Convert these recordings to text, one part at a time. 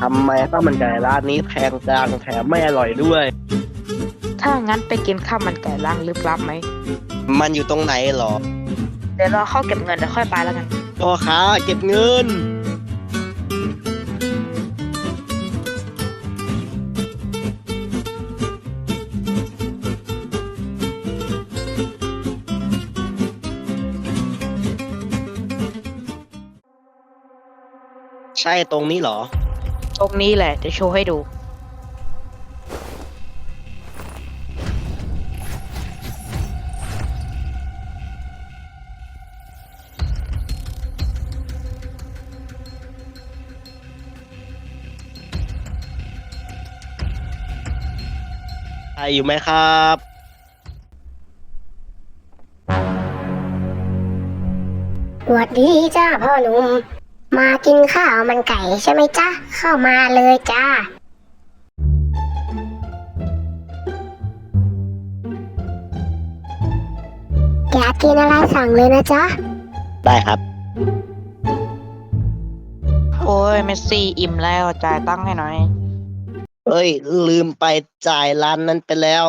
ทำไมข้าวมันไก่ร้านนี้แพงจังแถมไม่อร่อยด้วย ถ้างั้นไปกินข้าวมันไก่ร้านลึกลับไหม มันอยู่ตรงไหนหรอ เดี๋ยวรอเข้าเก็บเงินเดี๋ยวค่อยไปแล้วกัน พ่อค้าเก็บเงิน ใช่ตรงนี้เหรอ ตรงนี้แหละจะโชว์ให้ดูใช่อยู่ไหมครับสวัสดีจ้าพ่อหนุ่ม มากินข้าวมันไก่ใช่ไหมจ้าเข้ามาเลยจ้า อยากกินอะไรสั่งเลยนะจ๊ะ ได้ครับ โอ้ยเมสซี่อิ่มแล้วจ่ายตังค์ให้หน่อย เอ้ย ลืมไปจ่ายร้านนั้นไปแล้ว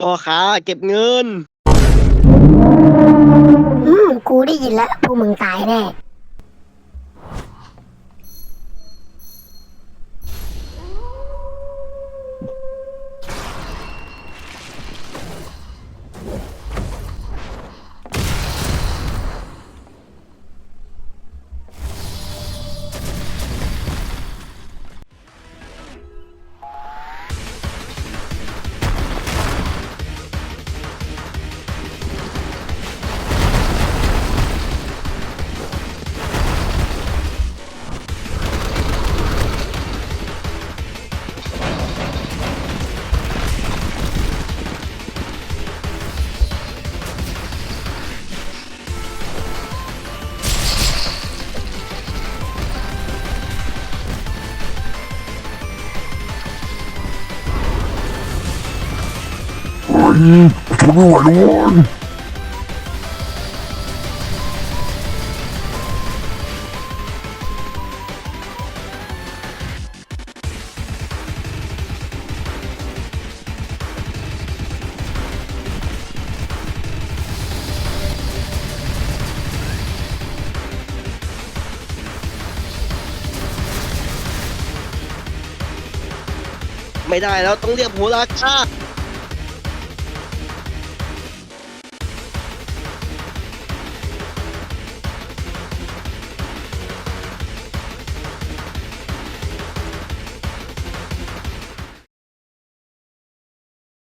พ่อค้าเก็บเงิน อืม กูได้ยินแล้วพวกมึงตายแน่ ไม่ได้แล้วต้องเรียกหัวราชา